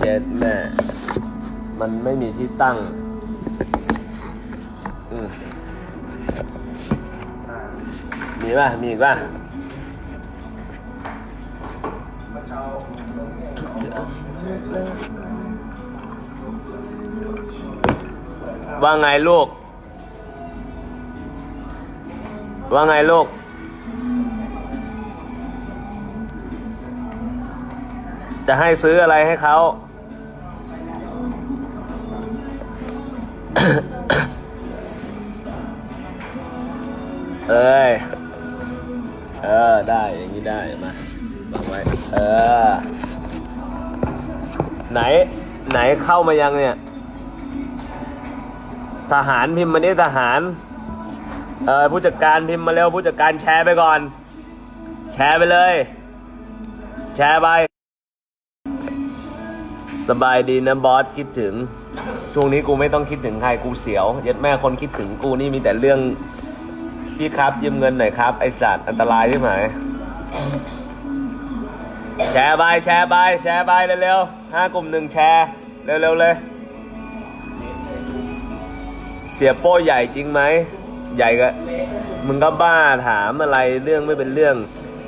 เจ็ดแม่มันไม่มีที่ตั้ง อืมมีป่ะ มีอีกป่ะว่าไงลูก ว่าไงลูก จะให้ซื้ออะไรให้เขา เอ้ย เออ ได้อย่างนี้ได้มาวางไว้ เออ ไหน ไหนเข้ามายังเนี่ย ทหารพิมพ์มานี่ทหาร เออผู้จัดการพิมพ์มาเร็วผู้จัดการแชร์ไปก่อน แชร์ไปเลย แชร์ไป สบายดีนะบอสคิดถึง ช่วงนี้กูไม่ต้องคิดถึงใครกูเสียวยัดแม่คนคิดถึงกูนี่มีแต่เรื่อง พี่ครับยืมเงินหน่อยครับ ไอสัตว์อันตรายใช่ไหมแชร์ไปแชร์ไปแชร์ไปเร็วๆห้ากลุ่มหนึ่งแชร์ เร็วๆเลย เสียโป้ใหญ่จริงไหม ใหญ่ก็มึงก็บ้าถามอะไรเรื่องไม่เป็นเรื่อง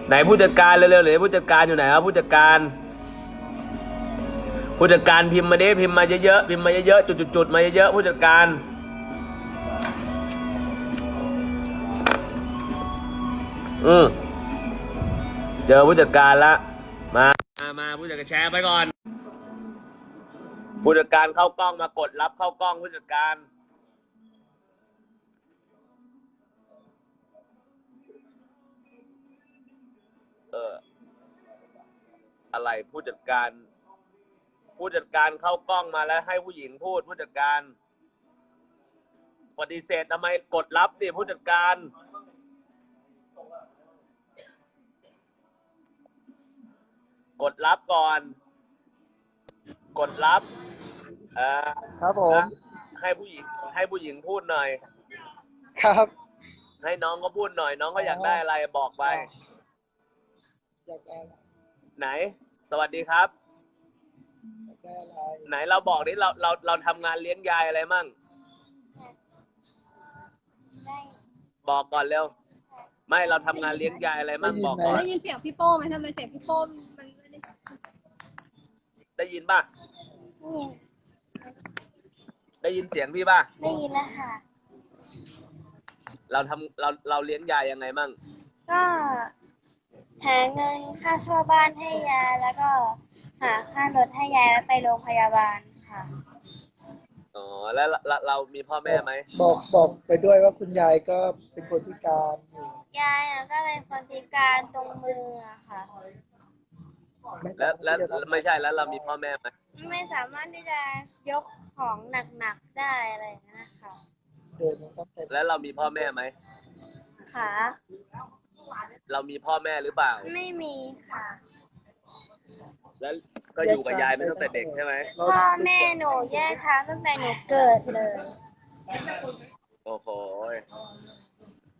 ไหนผู้จัดการเร็วๆเลยผู้จัดการอยู่ไหนครับผู้จัดการ ผู้จัดการพิมพ์มาดิพิมพ์มาเยอะๆพิมพ์มาเยอะๆจุดๆมาเยอะๆผู้จัดการอืมเจอผู้จัดการละมามามาผู้จัดการแชร์ไปก่อน ผู้จัดการเข้ากล้องมากดรับเข้ากล้องผู้จัดการเอออะไรผู้จัดการ ผู้จัดการเข้ากล้องมาแล้วให้ผู้หญิงพูดผู้จัดการปฏิเสธทำไมกดรับดิผู้จัดการ กดรับก่อน กดรับเออครับผม ให้ผู้หญิง ให้ผู้หญิงพูดหน่อย ครับ ให้น้องก็พูดหน่อย น้องก็อยากได้อะไรบอกไป อยากได้ไหน สวัสดีครับอยาก ได้อะไรไหนเราบอกดิเราเราเราทำงานเลี้ยงยายอะไรมั่ง ได้บอกก่อนเร็ว ไม่เราทำงานเลี้ยงยายอะไรมั่งบอกก่อน ได้ยินเสียงพี่โป้ไหมทำไมเสียงพี่โป้มันไม่ได้ได้ยินป่ะได้ยินเสียงพี่ป่ะ ได้ยินแล้วค่ะ เราทำเราเราเลี้ยงยายยังไงมั่ง ก็หาเงินค่าเช่าบ้านให้ยายแล้วก็ หาค่ารถให้ยายแล้วไปโรงพยาบาลค่ะ อ๋อแล้วเราเรามีพ่อแม่ไหมบอกบอกไปด้วยว่าคุณยายก็เป็นคนพิการอยู่ยายอะก็เป็นคนพิการตรงมืออะค่ะ แล้วแล้วไม่ใช่แล้วเรามีพ่อแม่ไหมไม่สามารถที่จะยกของหนักๆได้อะไรอย่างเงี้ยค่ะเดินมันต้องเป็นแล้วเรามีพ่อแม่ไหมค่ะเรามีพ่อแม่หรือเปล่า ไม่มีค่ะ แล้วก็อยู่กับยายมาตั้งแต่เด็กใช่ไหมพ่อแม่หนูแยกทางตั้งแต่หนูเกิดเลย โอ้โห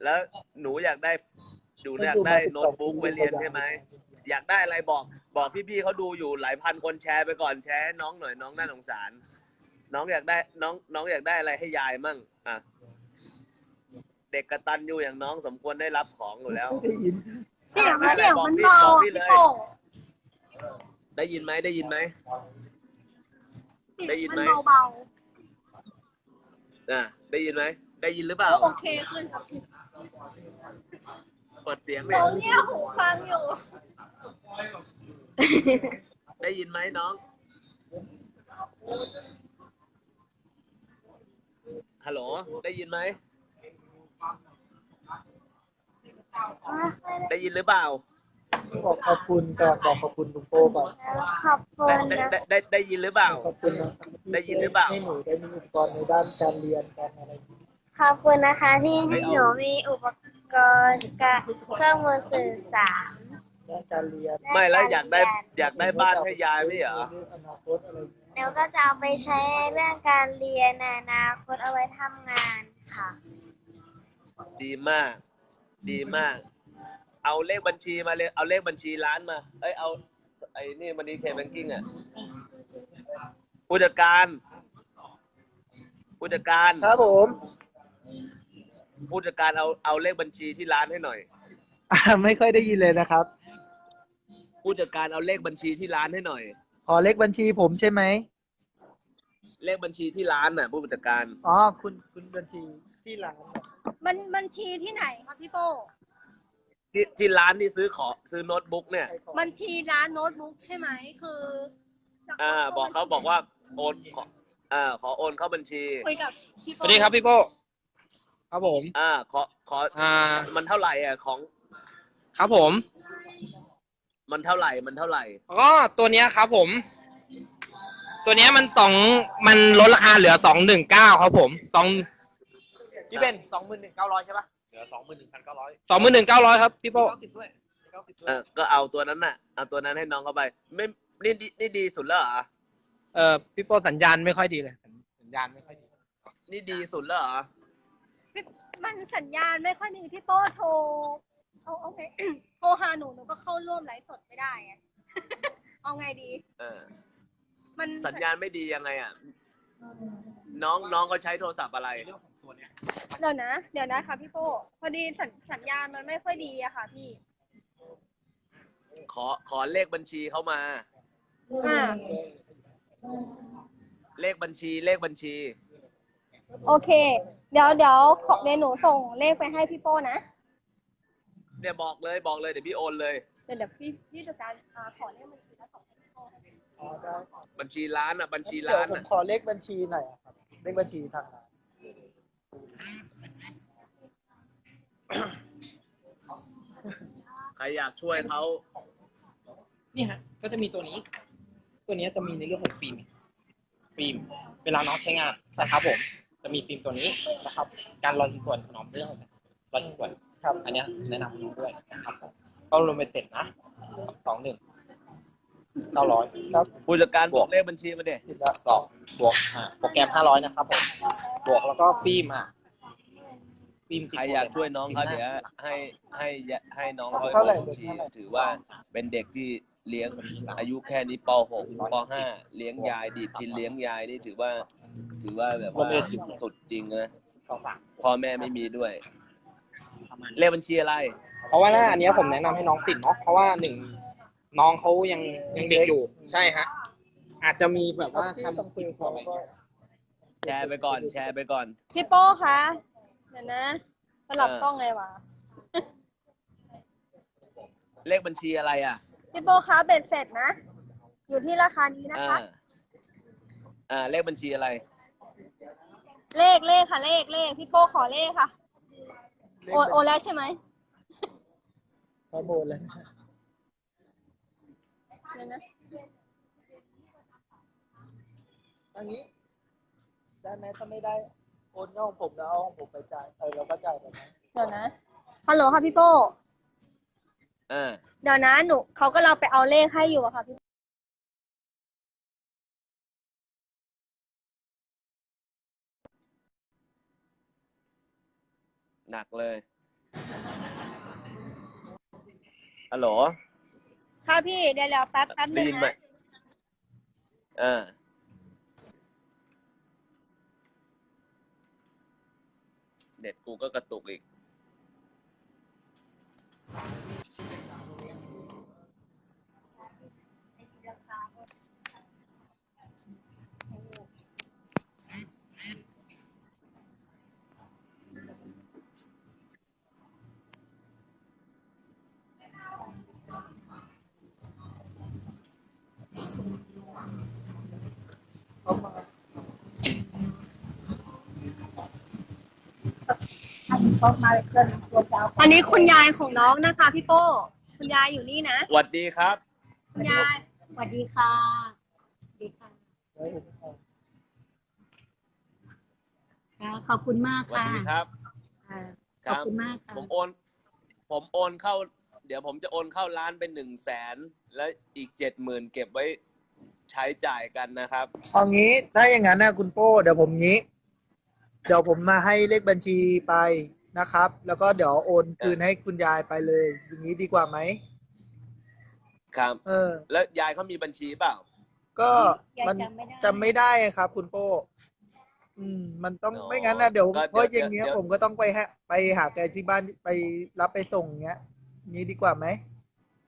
แล้วหนูอยากได้หนูอยากได้โน้ตบุ๊กไว้เรียนใช่ไหมอยากได้อะไรบอก บอกพี่ๆเขาดูอยู่หลายพันคนแชร์ไปก่อนแชร์ให้น้องหน่อยน้องน่าสงสาร น้องอยากได้น้องน้องอยากได้อะไรให้ยายมั่งอะเด็กกระตันอยู่อย่างน้องสมควรได้รับของอยู่แล้วไม่ได้ยินเสียงได้อะไรเสียงบอกมันพี่เบาบอกพี่เลยโป่ง ได้ยินไหมได้ยินไหม ได้ยินไหม มันเบาอะได้ยินไหม ได้ยินหรือเปล่าๆโอเคขึ้นครับเปิดเสียงเลเรายเนี่ยหูฟังอยู่ ได้ยินไหมน้อง ฮัลโหล ได้ยินไหม ได้ยินหรือเปล่า บอกขอบคุณก่อนบอกขอบคุณลุงโป้ก่อนขอบคุได้ณได้นะได้ได้ได้ยินหรือเปล่า ขอบคุณนะได้ยินหรือเปล่า ให้หนูได้มีอุปกรณ์ในด้านการเรียนการอะไรอย่างนี้ขอบคุณนะคะที่ให้หนูมีอุปกรณ์การเครื่องมือสื่อสาร ด้านการเรียนไม่แล้วอยากได้อยากได้บ้านให้ยายไม่เหรอเรื่องอนาคตอะไรอย่างนี้เดี๋ยวก็จะเอาไปใช้เรื่องการเรียนในอนาคตเอาไว้ทำงานค่ะ ดีมาก ดีมาก เอาเลขบัญชีมาเลยเอาเลขบัญชีร้านมา เอ้ยเอาไอ้นี่มันดีเคแบงกิ้งอะผู้จัดการผู้จัดการครับผมผู้จัดการเอาเอาเลขบัญชีที่ร้านให้หน่อย อ่าไม่ค่อยได้ยินเลยนะครับ ผู้จัดการเอาเลขบัญชีที่ร้านให้หน่อย ขอเลขบัญชีผมใช่ไหม เลขบัญชีที่ร้านน่ะ ผู้จัดการ อ๋อ คุณคุณบัญชีที่ร้าน มันบัญชีที่ไหนคะพี่โป้ ที่ที่ร้านที่ซื้อขอซื้อโน้ตบุ๊กเนี่ย บัญชีร้านโน้ตบุ๊กใช่ไหมคืออ่า บอกเขาบอกว่าโอนขออ่า ขอโอนเข้าบัญชี คุยกับพี่สโป้วัสดีครับพี่โป้ครับผม อ่า ขอขออ่า มันเท่าไหร่อะของครับผม มันเท่าไหร่มันเท่าไหร่ ก็ตัวเนี้ยครับผม ตัวเนี้ยมันสองมันลดราคาเหลือสองหนึ่งเก้าครับผมสองพี่เป็นสองหมื่นหนึ่งเก้าร้อยใช่ปะ เหลือสองหมื่นหนึ่งพันเก้าร้อยสองหมื่นหนึ่งเก้าร้อยครับพี่โป้เก้าสิบด้วยเก้าสิบด้วยเออก็เอาตัวนั้นน่ะเอาตัวนั้นให้น้องเขาไป ไม่นี่ดีนี่ดีสุดแล้วเหรอเออพี่โป้สัญญาณไม่ค่อยดีเลย สัญญาณไม่ค่อยดี นี่ดีสุดแล้วเหรอพี่มันสัญญาณไม่ค่อยดีพี่โป้โทรเอาเอาไง โทรหาหนูหนูก็เข้าร่วมไลฟ์สดไม่ได้ไง เอาไงดี เออ มันสัญญาณไม่ดียังไงอะน้องน้องเขาใช้โทรศัพท์อะไร เดี๋ยวนะ เดี๋ยวนะคะพี่โป้พอดีสัญสัญญาณมันไม่ค่อยดีอะค่ะพี่ ขอขอเลขบัญชีเขามา อ่า เลขบัญชีเลขบัญชี โอเค เดี๋ยวเดี๋ยวขอเดี๋ยวหนูส่งเลขไปให้พี่โป้นะ เนี่ยบอกเลยบอกเลยเดี๋ยวพี่โอนเลย เดี๋ยวเดี๋ยวพี่พี่จัดการอ่าขอเลขบัญชีแล้วส่งให้พี่โป้อ๋อได้บัญชีร้านอะบัญชีเดี๋ยวร้านผมอะขอเลขบัญชีหน่อยอะครับเลขบัญชีทางร้าน ใครอยากช่วยเขานี่ฮะ ก็จะมีตัวนี้ ตัวเนี้ยจะมีในเรื่องของฟิล์ม ฟิล์ม เวลาน้องใช้งานนะครับผม จะมีฟิล์มตัวนี้นะครับ การรอยขีดข่วนถนอมเรื่องรอยขีดข่วนครับ อันเนี้ยแนะนำให้น้องด้วยนะครับผมก็รวมเป็นเสร็จนะสองหนึ่ง เก้าร้อยครับผู้จัดการบอกเลขบัญชีมาเด็ผิดแล้วสองบวกอ่าโปรแกรมห้าร้อยนะครับผมบวกแล้วก็ฟิล์มอะฟิล์มติดใครอยากช่วยน้องเขาฟิเดี๋ยวล์มหน้าให้ให้ให้น้องเขาเท่าไหร่บัญชีเท่าไหร่ถือว่าเป็นเด็กที่เลี้ยงอายุแค่นี้ป .6 ป .5 เลี้ยงยายดีดกินเลี้ยงยายนี่ถือว่า ถือว่าแบบว่าสุดจริงนะสองสามพ่อแม่ไม่มีด้วยประมาณเลขบัญชีอะไร เพราะว่าหน้าอันเนี้ยผมแนะนำให้น้องติดเนาะเพราะว่าหนึ่ง น้องเขายังยังเด็กอยู่ ใช่ฮะ อาจจะมีแบบว่าที่ทำต้องคุยติดเขาอะไรก็แชร์ไปก่อน แชร์ไปก่อน พี่โป้คะเดี๋ยวนะสลับเออกล้องไงวะเลขบัญชีอะไรอะ พี่โป้คะเบ็ดเสร็จนะ อยู่ที่ราคานี้นะอ่าคะอ่าเลขบัญชีอะไร เลขเลขค่ะ เลขเลขพี่โป้ขอเลขค่ะเลขโอนโอนแล้วใช่ไหมขอโบนเลยนะ เดี๋ยวนะอันนี้ ได้ไหมถ้าไม่ได้โอนเข้าของผมแล้วเอาของผมไปจ่ายเออเราก็จ่ายไปไหมเดี๋ยวนะ ฮัลโหลค่ะพี่โป้อ่าเดี๋ยวนะหนูเขาก็เราไปเอาเลขให้อยู่อะค่ะพี่หนักเลยฮัลโหล ค่ะพี่เดี๋ยวเดี๋ยวแป๊บแป๊บหได้นึงยินไหมนะอ่าเด็ดกูก็กระตุกอีก อันนี้คุณยายของน้องนะคะพี่โป้คุณยายอยู่นี่นะหวัดดีครับ คุณยายสวัสดีค่ะสวัสดีค่ะไว้ผมเอาค่ะขอบคุณมากหวัดค่ะดีครับ ค่ะคขอบรับคุณมากค่ะผมโอน ผมโอนเข้า เดี๋ยวผมจะโอนเข้าร้านเป็นหนึ่งแสนแล้วอีกเจ็ดหมื่นเก็บไว้ใช้จ่ายกันนะครับ เอางี้ถ้าอย่างนั้นนะคุณโป้เดี๋ยวผมงี้ เดี๋ยวผมมาให้เลขบัญชีไป นะครับ แล้วก็เดี๋ยวโอนคืนให้คุณยายไปเลย อย่างนี้ดีกว่าไหมครับ เออ แล้วยายเขามีบัญชีเปล่า ก็ยายมันจำไม่ได้จำไม่ได้ครับ คุณโป้อืม มันต้องอ๋อไม่งั้นนะเดี๋ยวก็เดี๋ยวเพราะอย่างเงี้ยเดี๋ยว ผมก็ต้องไปฮะ ไปหาแกที่บ้านไปรับไปส่งเงี้ยนี้ดีกว่าไหม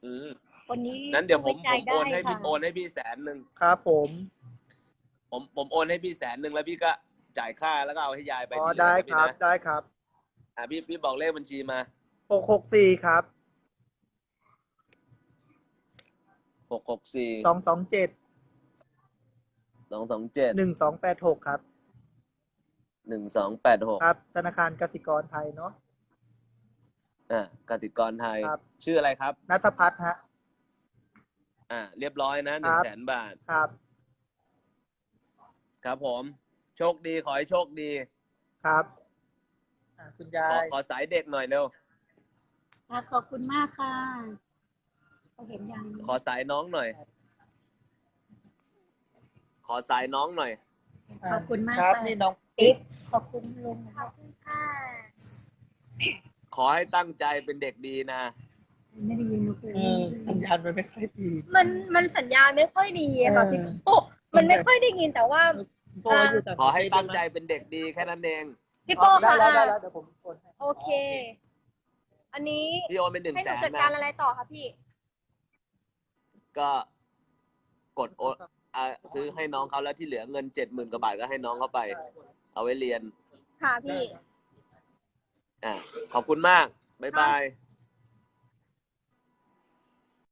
อืมคนนี้นั้นเดี๋ยวผมผมไว้ใจโอนให้ได้พี่ค่ะโอนให้พี่แสนหนึ่งครับผมผมผมโอนให้พี่แสนหนึ่งแล้วพี่ก็จ่ายค่าแล้วก็เอาให้ยายไปอ๋อที่เหลืได้อนะพี่ครับนะได้ครับ อ่าพี่พี่บอกเลขบัญชีมาหกหกสี่ครับหกหกสี่สองสองเจ็ดสองสองเจ็ดหนึ่งสองแปดหกครับหนึ่งสองแปดหกครับ ธนาคารกสิกรไทยเนาะอ่ากติกรไทย ครับ ชื่ออะไรครับ นัทพัฒน์ฮะ อ่า เรียบร้อยนะหคนึ่รังบ แสนบาท ครับครับผม โชคดีขอให้โชคดี ครับ อ่าคุณยาขอยขอสายเด็กหน่อยเร็ว ค่ะขอบคุณมากค่ะเขาเห็นยังขอสายน้องหน่อย ขอสายน้องหน่อยขอบคุณมากครับค่ะนี่น้องติ๊บขอบคุณลุงขอบคุณค่ะขอให้ตั้งใจเป็นเด็กดีนะ ไม่ได้ยินลูกเลยเออสัญญาณมันไม่ค่อยดี มันมันสัญญาณไม่ค่อยดีอะค่ะเออ พี่โป้มันไม่ค่อยได้ยินแต่ว่าโป้อยู่ต่างขอให้ประเทศตั้งใจเป็นเด็กดีแค่นั้นเอง พี่โป้ได้ค่ะแล้วได้แล้วเดี๋ยวผมโอนให้โอเค อันนี้พี่โอนเป็นหนึ่งให้หแสนูนจัดการนะอะไรต่อคะพี่ ก็กดโอนอ่าซื้อให้น้องเขาแล้วที่เหลือเงินเจ็ดหมื่นกว่าบาทก็ให้น้องเขาไป เอาไว้เรียน ค่ะพี่ อ่าขอบคุณมาก บ๊ายบาย